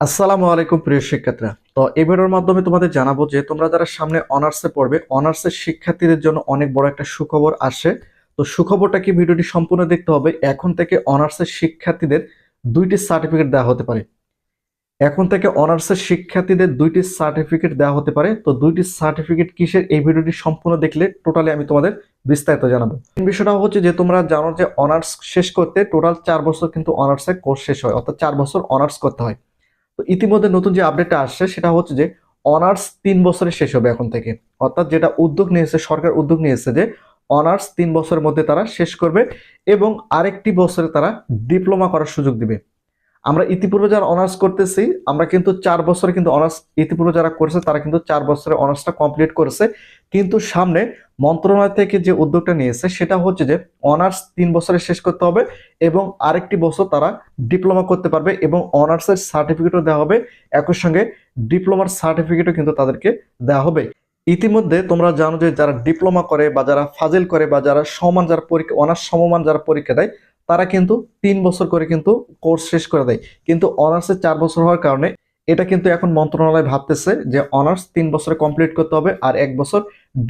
আসসালামু আলাইকুম প্রিয় শিক্ষার্থীরা। তো এই ভিডিওর মাধ্যমে তোমাদের জানাব যে তোমরা যারা সামনে অনার্সে পড়বে, অনার্সের শিক্ষার্থীদের জন্য অনেক বড় একটা সুখবর আসে। তো সুখবরটা কি ভিডিওটি সম্পূর্ণ দেখতে হবে, এখন থেকে অনার্সের শিক্ষার্থীদের দুইটি সার্টিফিকেট দেওয়া হতে পারে। এখন থেকে অনার্সের শিক্ষার্থীদের দুইটি সার্টিফিকেট দেওয়া হতে পারে। তো দুইটি সার্টিফিকেট কিসের, এই ভিডিওটি সম্পূর্ণ দেখলে টোটালি আমি তোমাদের বিস্তারিত জানাব। বিষয়টা হচ্ছে যে তোমরা জানো যে অনার্স শেষ করতে টোটাল চার বছর কিন্তু অনার্সের কোর্স শেষ হয়, অর্থাৎ চার বছর অনার্স করতে হয়। তো ইতিমধ্যে নতুন যে আপডেটটা আসছে, সেটা হচ্ছে যে অনার্স তিন বছরে শেষ হবে এখন থেকে। অর্থাৎ যেটা উদ্যোগ নিয়েছে সরকার উদ্যোগ নিয়েছে যে অনার্স তিন বছরের মধ্যে তারা শেষ করবে এবং আরেকটি বছরে তারা ডিপ্লোমা করার সুযোগ দিবে। আমরা ইতিপূর্বে যারা অনার্স করতেছি, আমরা কিন্তু চার বছরে কিন্তু অনার্স ইতিপূর্বে যারা করেছে, তারা কিন্তু চার বছরে অনার্সটা কমপ্লিট করেছে। কিন্তু সামনে মন্ত্রণালয় থেকে যে উদ্যোগটা নিয়েছে, সেটা হচ্ছে যে অনার্স তিন বছরে শেষ করতে হবে এবং আরেকটি বছর তারা ডিপ্লোমা করতে পারবে এবং অনার্সের সার্টিফিকেটও দেওয়া হবে। একই সঙ্গে ডিপ্লোমার সার্টিফিকেটও কিন্তু তাদেরকে দেওয়া হবে। ইতিমধ্যে তোমরা জানো যে যারা ডিপ্লোমা করে বা যারা ফাজিল করে বা যারা সমান যারা পরীক্ষা অনার্স সমমান যারা পরীক্ষা দেয় তারা কিন্তু তিন বছর করে কিন্তু কোর্স শেষ করে দেয়। কিন্তু অনার্সে চার বছর হওয়ার কারণে এটা কিন্তু এখন মন্ত্রণালয় ভাবতেছে যে অনার্স তিন বছরে কমপ্লিট করতে হবে আর এক বছর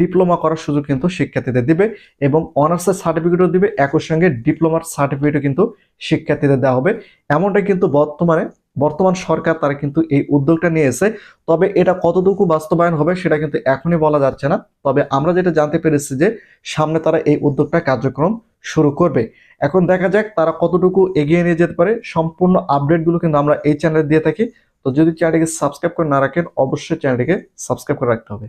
ডিপ্লোমা করার সুযোগ কিন্তু শিক্ষার্থীদের দিবে এবং অনার্সের সার্টিফিকেটও দিবে, একই সঙ্গে ডিপ্লোমার সার্টিফিকেটও কিন্তু শিক্ষার্থীদের দেওয়া হবে। এমনটাই কিন্তু বর্তমানে বর্তমান সরকার তারা কিন্তু এই উদ্যোগটা নিয়েছে। তবে এটা কতটুকু বাস্তবায়ন হবে সেটা কিন্তু এখনই বলা যাচ্ছে না। তবে আমরা যেটা জানতে পেরেছি যে সামনে তারা এই উদ্যোগটা কার্যক্রম শুরু করবে। এখন দেখা যাক তারা কতটুকু এগিয়ে নিয়ে যেতে পারে। সম্পূর্ণ আপডেটগুলো কিন্তু আমরা এই চ্যানেলে দিয়ে থাকি। তো যদি চ্যানেলটিকে সাবস্ক্রাইব করে না রাখেন, অবশ্যই চ্যানেলটিকে সাবস্ক্রাইব করে রাখতে হবে।